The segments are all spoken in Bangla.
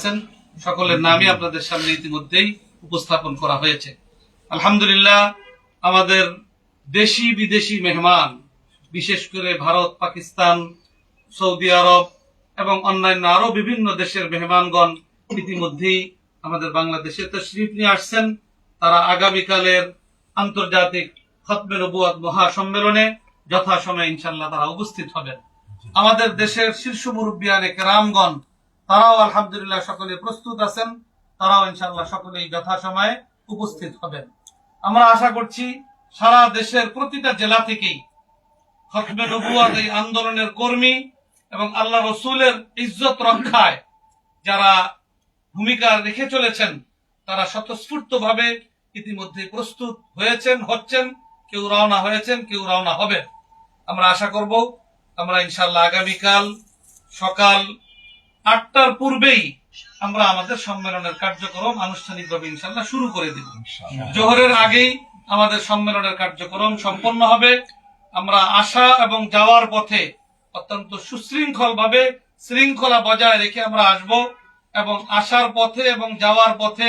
আছেন, সকলের নামই আপনাদের সামনে ইতিমধ্যেই উপস্থাপন করা হয়েছে। আলহামদুলিল্লাহ, আমাদের দেশি বিদেশি মেহমান, বিশেষ করে ভারত, পাকিস্তান, সৌদি আরব এবং অন্যান্য আরও বিভিন্ন দেশের মেহমানগণ ইতিমধ্যেই আমাদের বাংলাদেশে তশরিফ নিয়ে আসছেন। তারা আগামীকালের আন্তর্জাতিক খতমে নবুয়াত মহাসম্মেলনে যথাসময়ে ইনশাল্লাহ তারা উপস্থিত হবেন। আমাদের দেশের শীর্ষ মুরব্বিয়ানে কেরামগণ তারাও আলহামদুলিল্লাহ সকলে প্রস্তুত আছেন। তারাও ইনশাল্লাহ সকলেই যথাসময়ে উপস্থিত হবেন। আমরা আশা করছি সারা দেশের প্রতিটা জেলা থেকেই খতমে নবুয়াত এই আন্দোলনের কর্মী এবং আল্লাহ রসুলের ইজ্জত রক্ষায় যারা ভূমিকা রেখে চলেছেন, তারা স্বতঃস্ফূর্ত ভাবে ইতিমধ্যে প্রস্তুত হয়েছেন, হচ্ছেন, কেউ রওনা হয়েছেন, কেউ রওনা হবেন। আমরা আশা করব, আমরা ইনশাল্লাহ আগামীকাল সকাল আটটার পূর্বেই আমরা আমাদের সম্মেলনের কার্যক্রম আনুষ্ঠানিকভাবে ইনশাল্লাহ শুরু করে দিব। জোহরের আগেই আমাদের সম্মেলনের কার্যক্রম সম্পন্ন হবে। আমরা আসা এবং যাওয়ার পথে অত্যন্ত সুশৃঙ্খল ভাবে শৃঙ্খলা বজায় রেখে আমরা আসব এবং আসার পথে এবং যাওয়ার পথে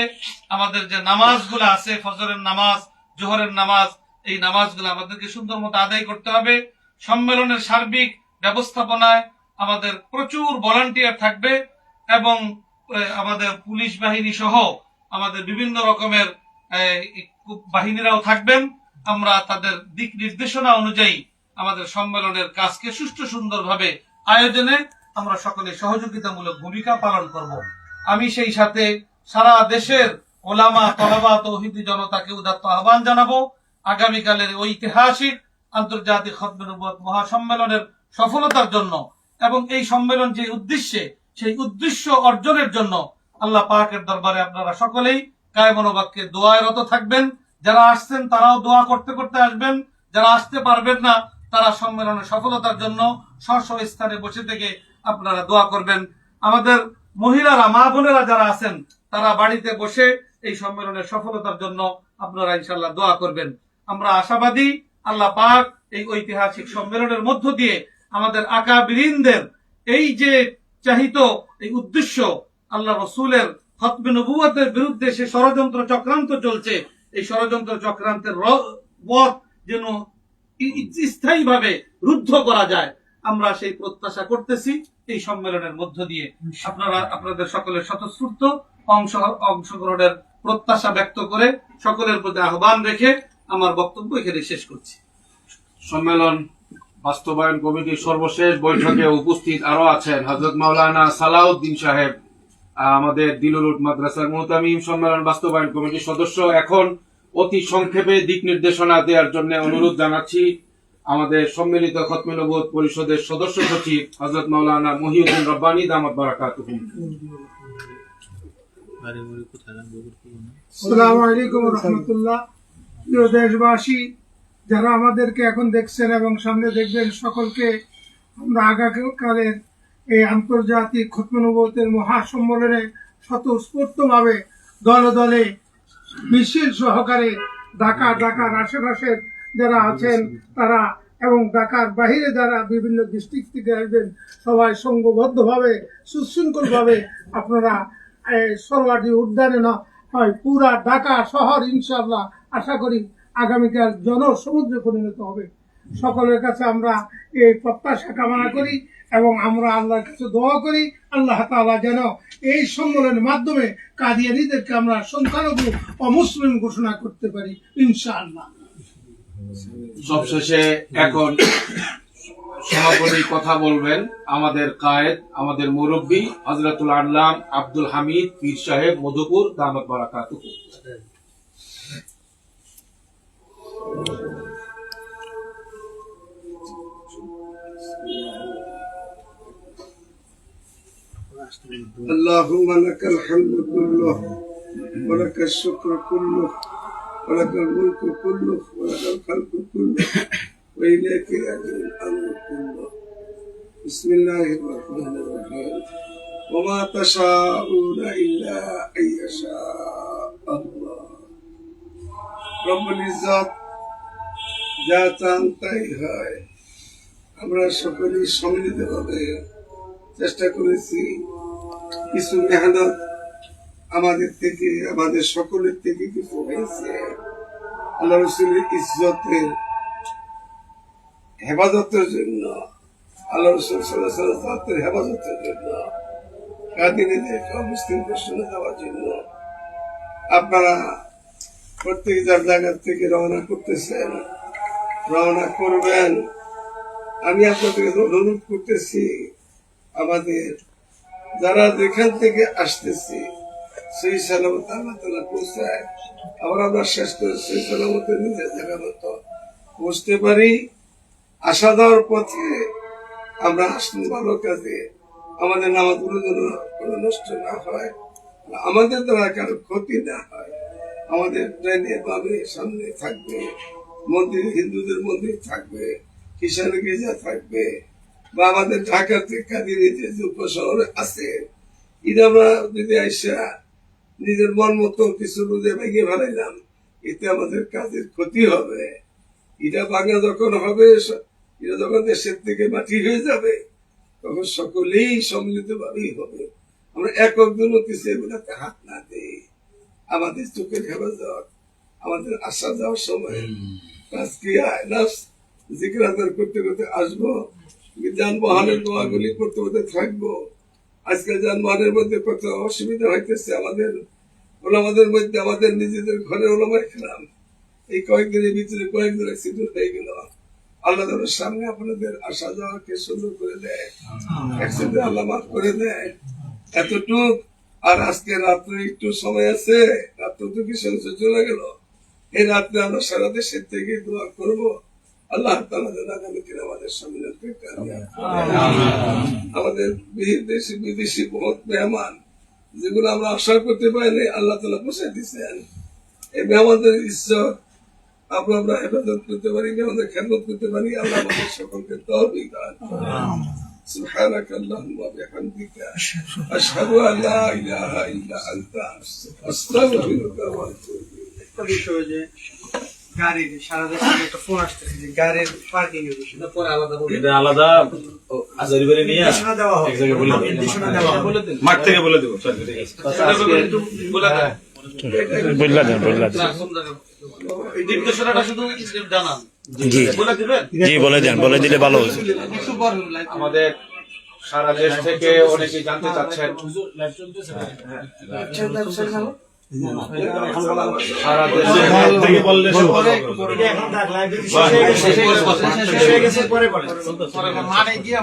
আমাদের যে নামাজগুলো আছে ফজরের নামাজ জোহরের নামাজ এই নামাজগুলো আমাদেরকে সুন্দর মতো আদায় করতে হবে। সম্মেলনের সার্বিক ব্যবস্থাপনায় আমাদের প্রচুর ভলান্টিয়ার থাকবে এবং আমাদের পুলিশ বাহিনী সহ আমাদের বিভিন্ন রকমের বাহিনীরাও থাকবেন। আমরা তাদের দিক নির্দেশনা অনুযায়ী আমাদের সম্মেলনের কাজকে সুষ্ঠু সুন্দরভাবে আয়োজনে আমরা সকলে সহযোগিতামূলক ভূমিকা পালন করব। আমি সেই সাথে সারা দেশের ওলামা, তলাবা, তৌহিদি জনতাকে উদাত্ত আহ্বান জানাব। আগামীকালের ঐতিহাসিক আন্তর্জাতিক খতমে নবুয়ত মহাসম্মেলনের সফলতার জন্য এবং এই সম্মেলন যে উদ্দেশ্যে, সেই উদ্দেশ্য অর্জনের জন্য আল্লাহ পাকের দরবারে আপনারা সকলেই কায়মনোবাক্যে দোয়ায় রত থাকবেন। যারা আসছেন তারাও দোয়া করতে করতে আসবেন। যারা আসতে পারবেন না, তারা সম্মেলনের সফলতার জন্য স্ব স্থানে বসে থেকে আপনারা দোয়া করবেন। আমাদের মহিলারা, মা বোনেরা যারা আছেন, তারা বাড়িতে বসে এই সম্মেলনের সফলতার জন্য আপনারা ইনশাল্লাহ দোয়া করবেন। আমরা আশাবাদী আল্লাহ পাক এই ঐতিহাসিক সম্মেলনের মধ্য দিয়ে আমাদের আকাবিরিনদের এই যে চাহিত এই উদ্দেশ্য আল্লাহ রসুলের নবুয়তের বিরুদ্ধে সে ষড়যন্ত্র চক্রান্ত চলছে এই ষড়যন্ত্র চক্রান্তের পথ যেন স্থায়ী ভাবে রুদ্ধ করা যায়। আমরা সেই প্রত্যাশা করতেছি এই সম্মেলনের মধ্য দিয়ে। আপনারা আপনাদের সকলের স্বতঃস্ফূর্ত অংশ অংশগ্রহণের প্রত্যাশা ব্যক্ত করে সকলের প্রতি আহ্বান রেখে আমার বক্তব্য এখানে শেষ করছি। সম্মেলন বাস্তবায়ন কমিটির সর্বশেষ বৈঠকে উপস্থিত আরও আছেন হজরত মাওলানা সালাউদ্দিন সাহেব আমাদের দিলুলুট মাদ্রাসার মোহতামিম সম্মেলন বাস্তবায়ন কমিটির সদস্য। এখন অতি সংক্ষেপে দিক নির্দেশনা দেওয়ার জন্য অনুরোধ জানাচ্ছি আমাদের সম্মিলিত খতমে নবুয়ত পরিষদের সদস্য সচিব হজরত মাওলানা মহিউদ্দিন রব্বানি দামত বারাকাতুহুম সালাম আলাইকুম রহমতুল্লাহ। প্রিয় দেশবাসী যারা আমাদেরকে এখন দেখছেন এবং সামনে দেখবেন, সকলকে আমরা আগামীকালের এই আন্তর্জাতিক খতমনবতের মহাসম্মেলনে স্বতঃস্ফূর্তভাবে দলে দলে মিছিল সহকারে ঢাকা ঢাকার আশেপাশের যারা আছেন তারা এবং ঢাকার বাহিরে যারা বিভিন্ন ডিস্ট্রিক্ট থেকে আসবেন, সবাই সংঘবদ্ধভাবে, সুশৃঙ্খলভাবে আপনারা সরওয়ার্দী উদ্যানে না হয় পুরা ঢাকা শহর ইনশাল্লাহ আশা করি আগামীকাল জনসমুদ্রে পরিণত হবে। সকলের কাছে আমরা এই প্রত্যাশা কামনা করি এবং আমরা আল্লাহর কাছে দোয়া করি। আল্লাহ তাআলা যেন এই সম্মেলনের মাধ্যমে কাদিয়ানিদেরকে আমরা সংখ্যালঘু অমুসলিম ঘোষণা করতে পারি, ইনশাআল্লাহ। সবশেষে এখন সমাপনী কথা বলবেন আমাদের কায়েদ, আমাদের মুরব্বী হজরতুল আল্লাম আব্দুল হামিদ পীর সাহেব মধুপুর দামত বারাকাতুহু। اللهم لك الحمد كله ولك الشكر كله ولك الملك كله ولك الخلق كله وإليك يرجع الأمر كله. بسم الله الرحمن الرحيم. وما تشاءون إلا أن يشاء الله. رب العزت যা চান তাই হয়। আমরা সকলেই সম্মিলিতভাবে চেষ্টা করেছি কিছু মেহনত আমাদের থেকে, আমাদের সকলের থেকে কিছু হয়েছে। আল্লাহ রসুলের ইজ্জতের হেফাজতের জন্য, আল্লাহ রসুল সাল্লাহ সাল্লামের হেফাজতের জন্য কাদিনীদেরকে অবস্থান ঘোষণা দেওয়ার জন্য আপনারা প্রত্যেক যার জায়গা থেকে রওনা করতেছেন রওনা করবেন। আমি আপনাদের অনুরোধ করতেছি, আমাদের যারা যেখান থেকে আসতেছি, সেই সালামত আল্লাহ তালা পৌঁছায়। আবার আমরা শেষ করে সেই সালামতে নিজের জায়গা মতো পৌঁছতে পারি। আসা দেওয়ার পথে আমরা আসলে ভালো কাজে। আমাদের নামাজগুলো যেন কোনো নষ্ট না হয়, আমাদের দ্বারা কারও ক্ষতি না হয়, আমাদের ট্রেনে বামে সামনে থাকবে। মন্দির, হিন্দুদের মন্দির থাকবে কিষান গির্জা থাকবে, বা আমাদের ঢাকাতে কাদিনীতে যে উপশহরে আছে এটা আমরা যদি আইসা নিজের মন মতো কিছু বুঝে ভেঙে ফেলাইলাম, এতে আমাদের কাজের ক্ষতি হবে। এটা বাংলা যখন হবে এটা যখন দেশের থেকে মাটি হয়ে যাবে, তখন সকলেই সম্মিলিত ভাবেই হবে। আমরা একক কিছু এগুলাতে হাত না দিই। আমাদের চোখের হেফাজত, আমাদের আসা যাওয়ার সময় তাজকিয়া নাফস জিকির আদার করতে করতে আসব। যানবাহনের করতে করতে থাকব। যানবাহনের মধ্যে কত অসুবিধা হইতেছে আমাদের ওলামাদের মধ্যে আমাদের নিজেদের ঘরে ওলামাই খেলাম এই কয়েকদিনের ভিতরে কয়েকদিন অ্যাক্সিডেন্ট হয়ে গেল। আল্লাহ তাআলার সামনে আপনাদের আসা যাওয়াকে সুন্দর করে দেয়। অ্যাক্সিডেন্ট আল্লাহ মাফ করে দেয়। এতটুক আর আজকে রাত্রে একটু সময় আছে রাত্রে তো কি চলে গেল। এই রাত্রে আমরা সারা দেশের থেকে দোয়া করব আল্লাহ তাআলা যেন আগামীদিন আমাদের সম্মিলনকে কামিয়াব করে। আমাদের বিদেশি বিদেশি বহুত মেহমান যেগুলো আমরা আশা করতে পারিনি আল্লাহ তালা পৌঁছে দিচ্ছেন এই মেহমানদের ঈশ্বর আমরা আমরা হেফাজত করতে পারি মেহমানদের খেদমত করতে পারি আল্লাহ আমাদের সকলকে তহবিল দান করেন। سبحانك اللهم وبحمدك أشهد أن لا إله إلا أنت أستغفرك وأتوب إليك একটা বিষয় যে গাড়ির সারা দেশ থেকে একটা ফোন আসতেছে যে গাড়ির পার্কিং এর বিষয়। পরে আলাদা এটা আলাদা আজারি করে নিয়ে নির্দেশনা দেওয়া হবে। এক জায়গায় বলে দেবো। নির্দেশনা দেওয়া হবে। মাঠ থেকে বলে দেবো চল, ঠিক আছে। একটু বলে দেন। বললা দেন বললা দেন। না, কোন জায়গায়? এই নির্দেশনাটা শুধু জানান। জি। বলে দিবেন? জি বলে দেন বলে দিলে ভালো হবে কিছু পর লাইভ আমাদের সারা দেশ থেকে অনেকেই জানতে চাচ্ছেন। মাঠে গিয়ে